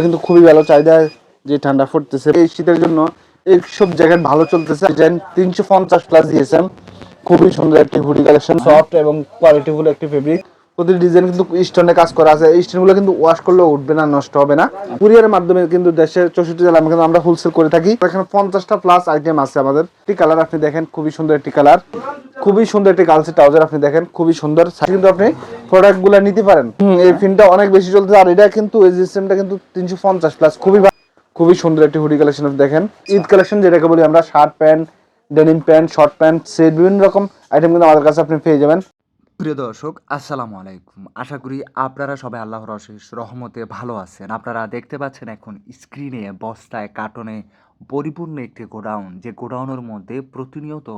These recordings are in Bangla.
কিন্তু খুবই ভালো চাহিদা যে ঠান্ডা পড়তেছে। এই শীতের জন্য এইসব জ্যাকেট ভালো চলতেছে। ডিজাইন তিনশো পঞ্চাশ প্লাস দিয়েছেন খুবই সুন্দর একটি হুডি কালেকশন সফট এবং কোয়ালিটিফুল একটি ফেব্রিক প্রতিটি ডিজাইন কিন্তু স্টোনে কাজ করা আছে। এই স্টোনগুলো কিন্তু ওয়াশ করলে উঠবে না, নষ্ট হবে না। কুরিয়ারের মাধ্যমে কিন্তু দেশের চৌষট্টি জেলা কিন্তু আমরা হোলসেল করে থাকি। এখানে পঞ্চাশটা প্লাস আইটেম আছে আমাদের। একটি কালার আপনি দেখেন, খুবই সুন্দর একটি কালার খুবই সুন্দর একটি গার্লসের ট্রাউজার আপনি দেখেন, খুবই সুন্দর। কিন্তু আপনি প্রোডাক্টগুলা নিতে পারেন। এই ফিনটা অনেক বেশি চলছে আর এটা কিন্তু এই সিস্টেমটা কিন্তু তিনশো পঞ্চাশ প্লাস খুবই খুবই সুন্দর একটি হুডি কালেকশন দেখেন। ঈদ কালেকশন যেটাকে বলি আমরা shirt pant denim pant short pant set বিভিন্ন রকম আইটেম কিন্তু আমাদের কাছে আপনি পেয়ে যাবেন। প্রিয় দর্শক, আসসালামু আলাইকুম। আশা করি আপনারা সবাই আল্লাহর অশেষ রহমতে ভালো আছেন। আপনারা দেখতে পাচ্ছেন এখন স্ক্রিনে বস্তায় কার্টনে পরিপূর্ণ একটি গোডাউন। যে গোডাউনের মধ্যে প্রতিনিয়ত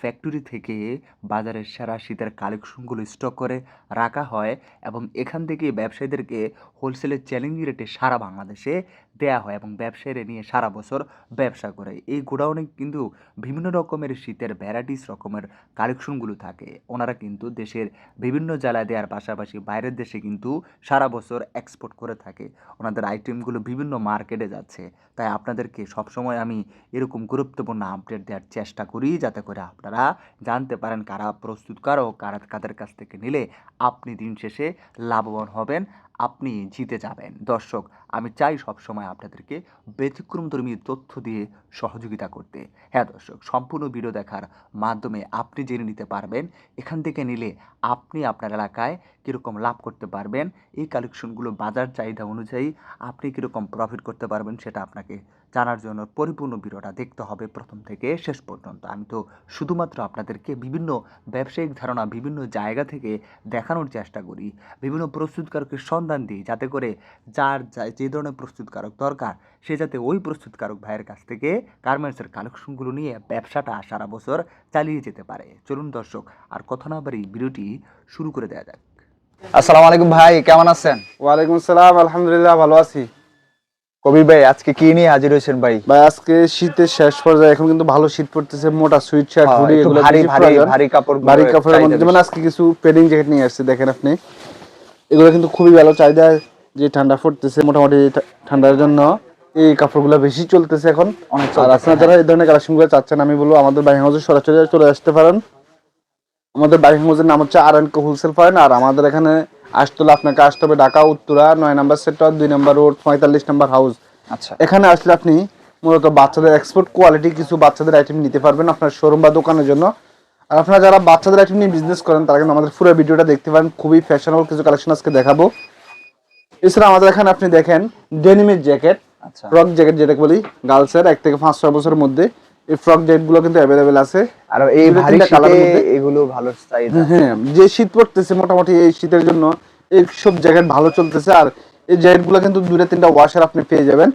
ফ্যাক্টরি থেকে বাজারের সেরা শীতের কালেকশনগুলো স্টক করে রাখা হয় এবং এখান থেকে ব্যবসায়ীদেরকে হোলসেলের চ্যালেঞ্জিং রেটে সারা বাংলাদেশে দেয়া হয় এবং ব্যবসায়ীরা নিয়ে সারা বছর ব্যবসা করে। এই গোডাউনে কিন্তু বিভিন্ন রকমের শীতের ভ্যারাইটিস রকমের কালেকশনগুলো থাকে। ওনারা কিন্তু দেশের বিভিন্ন জেলায় দেওয়ার পাশাপাশি বাইরের দেশে কিন্তু সারা বছর এক্সপোর্ট করে থাকে। ওনাদের আইটেমগুলো বিভিন্ন মার্কেটে যাচ্ছে। তাই আপনাদেরকে সবসময় আমি এরকম গুরুত্বপূর্ণ আপডেট দেওয়ার চেষ্টা করি যাতে করে আপনারা জানতে পারেন কারা প্রস্তুতকারক, কারা কাদের কাছ থেকে নিলে আপনি দিন শেষে লাভবান হবেন। আপনি জিতে যাবেন। দর্শক, আমি চাই সবসময় আপনাদেরকে ব্যতিক্রমধর্মী তথ্য দিয়ে সহযোগিতা করতে। হ্যাঁ দর্শক, সম্পূর্ণ ভিডিও দেখার মাধ্যমে আপনি জেনে নিতে পারবেন এখান থেকে নিলে আপনি আপনার এলাকায় কীরকম লাভ করতে পারবেন, এই কালেকশনগুলো বাজার চাহিদা অনুযায়ী আপনি কীরকম প্রফিট করতে পারবেন সেটা আপনাকে জানার জন্য পরিপূর্ণ ভিডিওটা দেখতে হবে প্রথম থেকে শেষ পর্যন্ত। আমি তো শুধুমাত্র আপনাদেরকে বিভিন্ন ব্যবসায়িক ধারণা বিভিন্ন জায়গা থেকে দেখানোর চেষ্টা করি বিভিন্ন প্রস্তুতকারকের সন্ধান দিই যাতে করে যার যে ধরনের প্রস্তুতকারক দরকার সে যাতে ওই প্রস্তুতকারক ভাইয়ের কাছ থেকে গার্মেন্টসের কালেকশনগুলো নিয়ে ব্যবসাটা সারা বছর চালিয়ে যেতে পারে। চলুন দর্শক আর কথা না বাড়ি ভিডিওটি শুরু করে দেওয়া যাক। আসসালামু আলাইকুম ভাই কেমন আছেন? ওয়ালাইকুম আসসালাম আলহামদুলিল্লাহ ভালো আছি। কবির ভাই আজকে কি নিয়ে হাজির হয়েছেন ভাই? ভাই আজকে শীতের শেষ পর্যায়ে এখন কিন্তু ভালো শীত পড়তেছে মোটা সুইট শার্ট হ্যাঁ, হুডি এগুলো ভারী ভারী ভারী কাপড় ভারী কাপড়ের মধ্যে যেমন আজকে কিছু পেডিং জ্যাকেট নিয়ে আসছে দেখেন আপনি। এগুলো কিন্তু খুবই ভালো চাহিদা যে ঠান্ডা পড়তেছে মোটামুটি ঠান্ডার জন্য। এই কাপড়গুলো বেশি চলতেছে এখন। অনেক আর আপনারা যারা এই ধরনের কালেকশনগুলো চাচ্ছেন আমি বলব আমাদের বাইং হাউসে সরাসরি চলে আসতে পারেন। আমাদের বাইং হাউসের নাম হচ্ছে আর এন্ড হোলসেল পয়েন্ট আর আমাদের এখানে আসতে আপনাকে আসতে হবে ঢাকা উত্তরা নয় নাম্বার সেক্টর দুই নাম্বার রোড পঁয়তাল্লিশ নাম্বার হাউস। আচ্ছা। এখানে আসলে আপনি মূলত বাচ্চাদের এক্সপোর্ট কোয়ালিটি কিছু বাচ্চাদের আইটেম নিতে পারবেন আপনার শোরুম বা দোকানের জন্য। আর আপনারা যারা বাচ্চাদের আইটেম নিয়ে বিজনেস করেন তারা কিন্তু আমাদের পুরো ভিডিওটা দেখতে পারেন। খুবই ফ্যাশনেবল কিছু কালেকশন আজকে দেখাবো। এছাড়া আমাদের এখানে আপনি দেখেন ডেনিমের জ্যাকেট আচ্ছা। ফ্রক জ্যাকেট যেটাকে বলি গার্লসের এক থেকে পাঁচ ছয় বছরের মধ্যে। এই ফ্রক জ্যাকেটগুলো কিন্তু অ্যাভেলেবেল আছে। আর এই ভারী শীতে এগুলো ভালো চাহিদা হ্যাঁ যে শীত পড়তেছে মোটামুটি এই শীতের জন্য এই সব জ্যাকেট ভালো চলতেছে। আর এই জ্যাকেটগুলো কিন্তু দুটো তিনটা ওয়াশার আপনি পেয়ে যাবেন।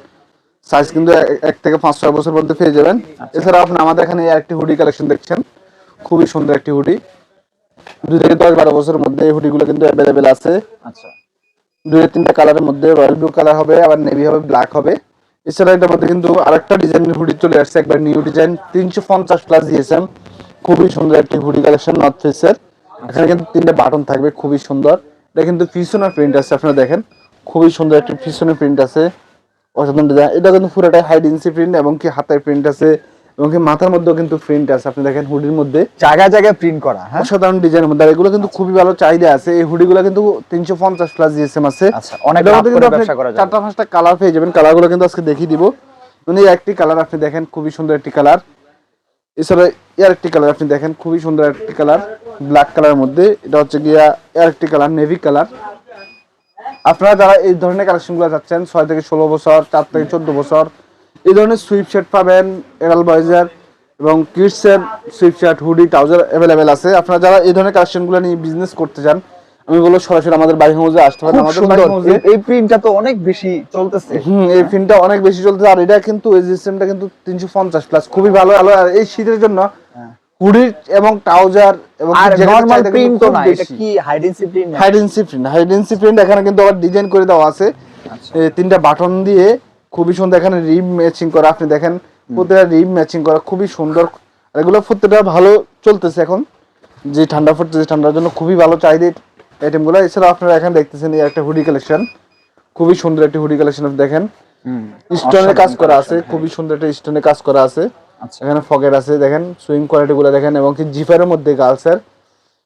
সাইজ কিন্তু এক- থেকে পাঁচ ছয় বছর মধ্যে পেয়ে যাবেন। এছাড়া আপনি আমাদের এখানে একটি হুডি কালেকশন দেখছেন। খুবই সুন্দর একটি হুডি দুই থেকে দশ বারো বছরের মধ্যে এই হুডি গুলো কিন্তু অ্যাভেলেবেল আছে। আচ্ছা। দুই তিনটা কালারের মধ্যে রয়্যাল ব্লু কালার হবে আবার নেভি হবে ব্ল্যাক হবে। এছাড়া এটার মধ্যে কিন্তু আরেকটা ডিজাইনের হুডি চলে আসছে, একবার নিউ ডিজাইন তিনশো পঞ্চাশ প্লাস দিয়েছেন। খুবই সুন্দর একটি হুডি কালেকশন নর্থ ফেসের এখানে কিন্তু তিনটে বাটন থাকবে, খুবই সুন্দর। এটা কিন্তু ফিসোনার প্রিন্ট আছে, আপনারা দেখেন। খুবই সুন্দর একটি ফিশনের প্রিন্ট আছে। অসাধারণ ডিজাইন এটা কিন্তু পুরোটাই হাই ডেন্সি প্রিন্ট এবং কি হাতের প্রিন্ট আছে। এবং মাথার মধ্যেও কিন্তু প্রিন্ট আছে। আপনি দেখেন হুডির মধ্যে জায়গায় জায়গায় প্রিন্ট করা হ্যাঁ? অসাধারণ ডিজাইনের মধ্যে। এগুলো কিন্তু খুবই ভালো চাহিদা আছে। এই হুডিগুলো কিন্তু তিনশো পঞ্চাশ প্লাস জিএসএম আছে। আচ্ছা, অনেক। চারটা পাঁচটা কালার পেয়ে যাবেন। কালারগুলো কিন্তু আজকে দেখিয়ে দিব। মানে একটি কালার আপনি দেখেন খুবই সুন্দর একটি কালার এছাড়া এর একটি কালার আপনি দেখেন খুবই সুন্দর একটি কালার ব্ল্যাক কালারের মধ্যে। এটা হচ্ছে গিয়া এর একটি কালার নেভি কালার আপনারা যারা এই ধরনের কালেকশনগুলো যাচ্ছেন ছয় থেকে ষোলো বছর চার থেকে চোদ্দ বছর এই ধরনের সুইপ শার্ট পাবেন এরাল বয়েজের এবং কিডসের sweat shirt hoodie trouser available আছে। আপনারা যারা এই ধরনের কালেকশনগুলো নিয়ে বিজনেস করতে চান আমি বলব সরাসরি আমাদের বাড়ি হাউসে আসতে পারেন। আমাদের এই- প্রিন্টটা তো অনেক বেশি চলতেছে। হুম এই ফিনটা অনেক বেশি চলতেছে। আর এটা কিন্তু এই সিস্টেমটা কিন্তু তিনশো পঞ্চাশ প্লাস খুবই ভালো। ভালো আর এই শীতের জন্য হুডি এবং ট্রাউজার এবং নরমাল প্রিন্ট তো না এটা কি high density print high density print high density print এখানে কিন্তু আবার ডিজাইন করে দেওয়া আছে। আচ্ছা। এই তিনটা বাটন দিয়ে খুবই সুন্দর এখানে রিম ম্যাচিং করা আপনি দেখেন প্রত্যেকটা রিম ম্যাচিং করা খুবই সুন্দর। আর এগুলো প্রত্যেকটা ভালো চলতেছে এখন। যে ঠান্ডা পড়তেছে ঠান্ডার জন্য খুবই ভালো চাহিদা আইটেমগুলো এছাড়া আপনারা এখানে দেখতেছেন এই একটা হুডি কালেকশন খুবই সুন্দর একটি হুডি কালেকশন দেখেন। হুম স্টোনের কাজ করা আছে খুবই সুন্দর একটা স্টোনের কাজ করা আছে। আচ্ছা। এখানে ফকেট আছে দেখেন সুইং কোয়ালিটি গুলো দেখেন এবং কি জিফারের মধ্যে গার্লসের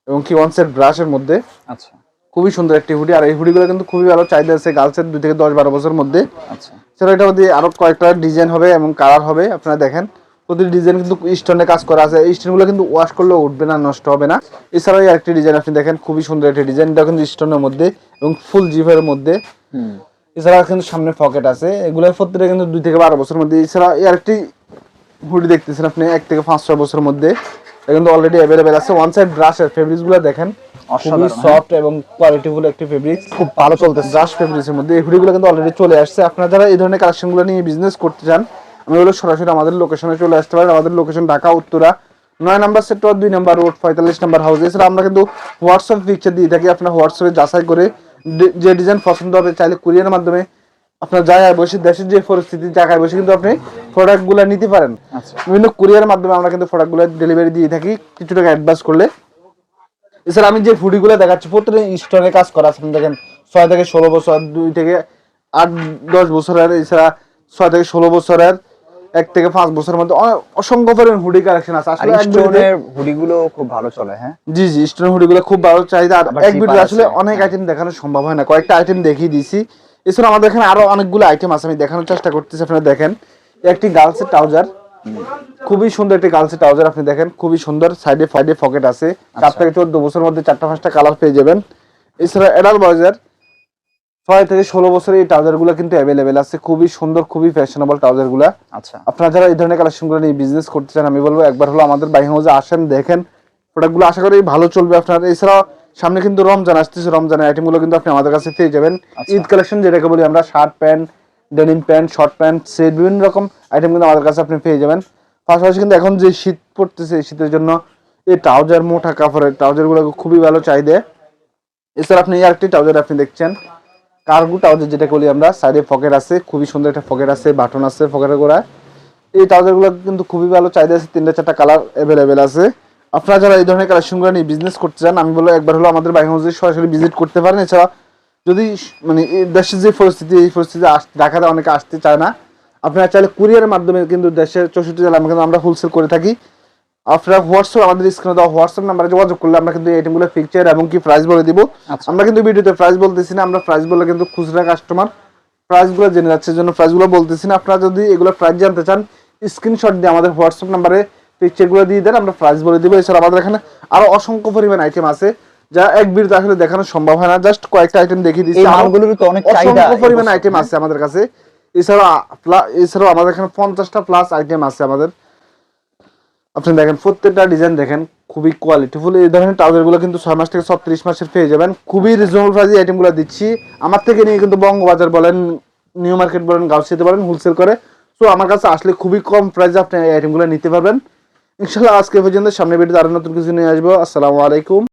এবং কি ওয়ান সেট ব্রাশের মধ্যে। আচ্ছা। খুবই সুন্দর একটি হুডি। আর এই হুডিগুলো কিন্তু খুবই ভালো। চাহিদা আছে গার্লসের দুই থেকে দশ বারো বছরের মধ্যে। আচ্ছা। সেটা এটার মধ্যে আরও কয়েকটা ডিজাইন হবে এবং কালার হবে আপনারা দেখেন। প্রতিটি ডিজাইন কিন্তু স্টোনে কাজ করা আছে। এই স্টোনগুলো কিন্তু ওয়াশ করলে উঠবে না নষ্ট হবে না। এছাড়াও আরেকটি ডিজাইন আপনি দেখেন খুবই সুন্দর একটি ডিজাইন এটা কিন্তু স্টোনের মধ্যে এবং ফুল জিভের মধ্যে। হুম। এছাড়া কিন্তু সামনে পকেট আছে। এগুলোর প্রত্যেকটা কিন্তু দুই থেকে বারো বছরের মধ্যে। এছাড়া এই আরেকটি হুডি দেখতেছেন আপনি এক থেকে পাঁচ ছয় বছরের মধ্যে। এটা কিন্তু অলরেডি অ্যাভেলেবেল আছে। ওয়ান সাইড ব্রাশের ফেব্রিক্সগুলো দেখেন খুবই অসাধারণ, হ্যাঁ। সফট এবং কোয়ালিটিফুল একটি ফেব্রিক্স খুব ভালো চলতেছে। ব্রাশ ফেব্রিক্সের মধ্যে। এই হুডিগুলো কিন্তু অলরেডি চলে আসছে। আপনারা যারা এই ধরনের কালেকশনগুলো নিয়ে বিজনেস করতে চান আমি বলে সরাসরি আমাদের লোকেশনে চলে আসতে পারেন। আমাদের লোকেশন ঢাকা উত্তরা নয় নাম্বার সেক্টর দুই নাম্বার রোড পঁয়তাল্লিশ নাম্বার হাউস এছাড়া আমরা কিন্তু হোয়াটসঅ্যাপ পিকচার দিয়ে থাকি। আপনার হোয়াটসঅ্যাপে যাচাই করে যে ডিজাইন পছন্দ হবে চাইলে কুরিয়ারের মাধ্যমে আপনার জায়গায় বসে দেশের যে পরিস্থিতি জায়গায় বসে কিন্তু আপনি প্রোডাক্টগুলো নিতে পারেন। আচ্ছা। বিভিন্ন কুরিয়ারের মাধ্যমে আমরা কিন্তু প্রোডাক্টগুলো ডেলিভারি দিয়ে থাকি কিছু টাকা অ্যাডভান্স করলে। এছাড়া আমি যে ফুডিগুলো দেখাচ্ছি প্রত্যেকটা স্টোনে কাজ করা আছে। আপনি দেখেন ছয় থেকে ষোলো বছর দুই থেকে আট দশ বছরের এছাড়া ছয় থেকে ষোলো বছরের এক থেকে পাঁচ বছরের মধ্যে অসংখ্য পরিমাণ হুডি কালেকশন আছে। আসলে স্টোনের হুডিগুলো খুব ভালো চলে হ্যাঁ? জি জি স্টোন হুডিগুলো খুব ভালো চাহিদা। আর এক ভিডিও আসলে অনেক আইটেম দেখানো সম্ভব হয় না। কয়েকটা আইটেম দেখিয়ে দিয়েছি। এছাড়া আমাদের এখানে আরও অনেকগুলো আইটেম আছে আমি দেখানোর চেষ্টা করতেছি আপনারা দেখেন। একটি গার্লসের ট্রাউজার খুবই সুন্দর একটি গার্লসের ট্রাউজার আপনি দেখেন খুবই সুন্দর সাইডে ফাইডে পকেট আছে। আচ্ছা। চার থেকে চোদ্দ বছরের মধ্যে চারটা পাঁচটা কালার পেয়ে যাবেন। এছাড়া এডাল বয়জার ছয় থেকে ষোলো বছরের এই ট্রাউজারগুলো কিন্তু অ্যাভেলেবেল আছে। খুবই সুন্দর খুবই ফ্যাশনেবল ট্রাউজারগুলা আচ্ছা। আপনারা যারা এই ধরনের কালেকশনগুলো নিয়ে বিজনেস করতে চান আমি বলব একবার হলো আমাদের বাই হাউসে আসেন দেখেন। প্রোডাক্টগুলো আশা করি ভালো চলবে আপনার। এছাড়াও সামনে কিন্তু রমজান আসতেছে রমজানের আইটেমগুলো কিন্তু আপনি আমাদের কাছে পেয়ে যাবেন। আচ্ছা। ঈদ কালেকশন যেটাকে বলি আমরা shirt pant denim pant short pant set বিভিন্ন রকম আইটেম কিন্তু আমাদের কাছে আপনি পেয়ে যাবেন। পাশাপাশি কিন্তু এখন যে শীত পড়তেছে শীতের জন্য এই ট্রাউজার মোটা কাপড়ের ট্রাউজারগুলো খুবই ভালো চাহিদা। এছাড়া আপনি এই আরেকটি ট্রাউজার আপনি দেখছেন কার্গো ট্রাউজার যেটা বলি আমরা সাইডে পকেট আছে খুবই সুন্দর একটা পকেট আছে বাটন আছে পকেটের গোড়ায়। এই ট্রাউজারগুলো কিন্তু খুবই ভালো চাহিদা আছে তিনটা চারটা কালার অ্যাভেলেবেল আছে। আপনারা যারা এই ধরনের কালেকশনগুলো নিয়ে বিজনেস করতে চান আমি বলব একবার হলো আমাদের বাইক হাউসে সরাসরি ভিজিট করতে পারেন। এছাড়া যদি মানে দেশের যে পরিস্থিতি এই পরিস্থিতি ঢাকাতে অনেকে আসতে চায় না আপনারা চাইলে কুরিয়ারের মাধ্যমে কিন্তু দেশের চৌষট্টি জেলা কিন্তু আমরা হোলসেল করে থাকি। আপনারা হোয়াটসঅ্যাপ আমাদের স্ক্রিনে দেওয়া হোয়াটসঅ্যাপ নাম্বারে যোগাযোগ করলে আমরা কিন্তু এই আইটেমগুলো পিকচার এবং কি প্রাইস বলে দিব। আচ্ছা। আমরা কিন্তু ভিডিওতে প্রাইস বলতেছি না আমরা প্রাইস বলে কিন্তু খুচরা কাস্টমার প্রাইসগুলো জেনে যাচ্ছে জন্য প্রাইসগুলো বলতেছি না। আপনারা যদি এগুলো প্রাইস জানতে চান স্ক্রিনশট দিয়ে আমাদের হোয়াটসঅ্যাপ নাম্বারে পিকচারগুলো দিয়ে দেন আমরা প্রাইস বলে দিব। এছাড়া আমাদের এখানে আরও অসংখ্য পরিমাণ আইটেম আছে যা এক ভিডিওতে আসলে দেখানো সম্ভব হয় না। জাস্ট কয়েকটা আইটেম দেখিয়ে দিচ্ছি। এই মালগুলোর তো অনেক চাহিদা অসংখ্য পরিমাণ আইটেম? আছে আমাদের কাছে। এছাড়া এছাড়াও আমাদের এখানে পঞ্চাশটা প্লাস আইটেম আছে আমাদের। আপনি দেখেন প্রত্যেকটা ডিজাইন দেখেন খুবই কোয়ালিটিফুল এই ধরনের ট্রাউজারগুলো কিন্তু ছয় মাস থেকে ছত্রিশ মাসের পেয়ে যাবেন। খুবই রিজনেবল প্রাইসে আইটেমগুলো দিচ্ছি। আমার থেকে নিয়ে কিন্তু বঙ্গবাজার বলেন নিউ মার্কেট বলেন গাউসিতে বলেন হোলসেল করে। সো আমার কাছে আসলে খুবই কম প্রাইসে আপনি এই আইটেমগুলো নিতে পারবেন। ইনশাল্লাহ আজকে পর্যন্ত। সামনে ভিডিওতে আরও নতুন কিছু নিয়ে আসব। আসসালামু আলাইকুম।